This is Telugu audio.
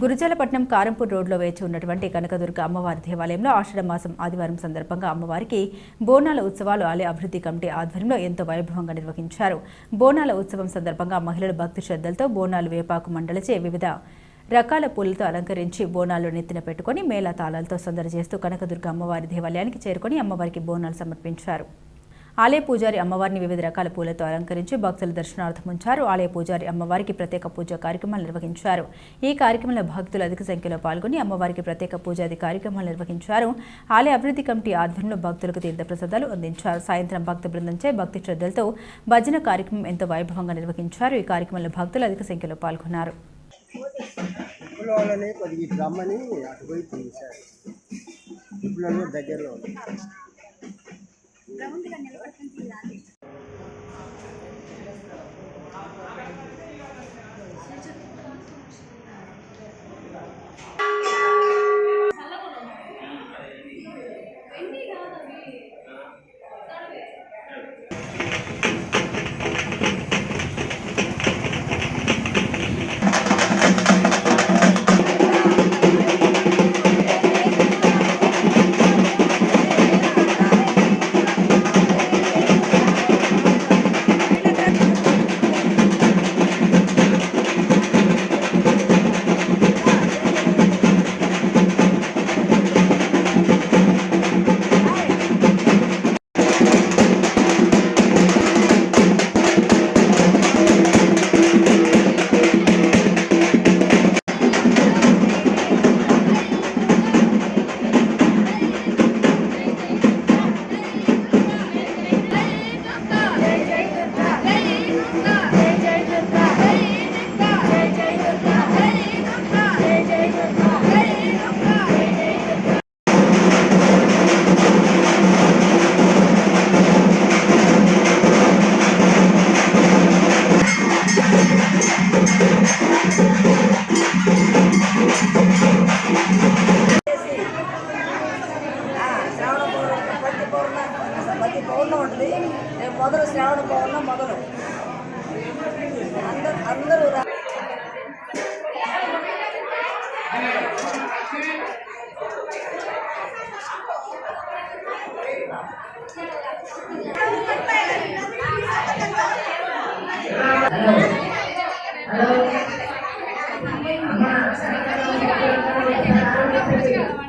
గురుజాలపట్నం కారంపూర్ రోడ్లో వేచి ఉన్నటువంటి కనకదుర్గ అమ్మవారి దేవాలయంలో ఆషాఢ మాసం ఆదివారం సందర్భంగా అమ్మవారికి బోనాల ఉత్సవాలు ఆలయ అభివృద్ధి కమిటీ ఆధ్వర్యంలో ఎంతో వైభవంగా నిర్వహించారు. బోనాల ఉత్సవం సందర్భంగా మహిళలు భక్తి శ్రద్ధలతో బోనాలు వేపాకు మండలిచే వివిధ రకాల పూలతో అలంకరించి బోనాలు నెత్తిన పెట్టుకుని మేళ తాళాలతో సందడి చేస్తూ కనకదుర్గ అమ్మవారి దేవాలయానికి చేరుకొని అమ్మవారికి బోనాలు సమర్పించారు. ఆలయ పూజారి అమ్మవారిని వివిధ రకాల పూలతో అలంకరించి భక్తుల దర్శనార్థం ఉంచారు ఆలయ పూజారి అమ్మవారికి ప్రత్యేక పూజా కార్యక్రమాలు నిర్వహించారు. ఈ కార్యక్రమంలో భక్తులు అధిక సంఖ్యలో పాల్గొని అమ్మవారికి ప్రత్యేక పూజాది కార్యక్రమాలు నిర్వహించారు. ఆలయ అభివృద్ధి కమిటీ ఆధ్వర్యంలో భక్తులకు తీర్థప్రసాదాలు అందించారు. సాయంత్రం భక్త బృందంచే భక్తి శ్రద్ధలతో భజన కార్యక్రమం ఎంతో వైభవంగా నిర్వహించారు. ఈ కార్యక్రమంలో భక్తులు అధిక సంఖ్యలో పాల్గొన్నారు. విప్లవాలని కొద్దిగా రమ్మని తీశారు. దగ్గరలో ఉంది. ఆ, ఊళ్ళో ఉంటుంది మొదలు శ్రావణ పౌర్ణ మొదలు అందరు అందరూ Hello. Hello.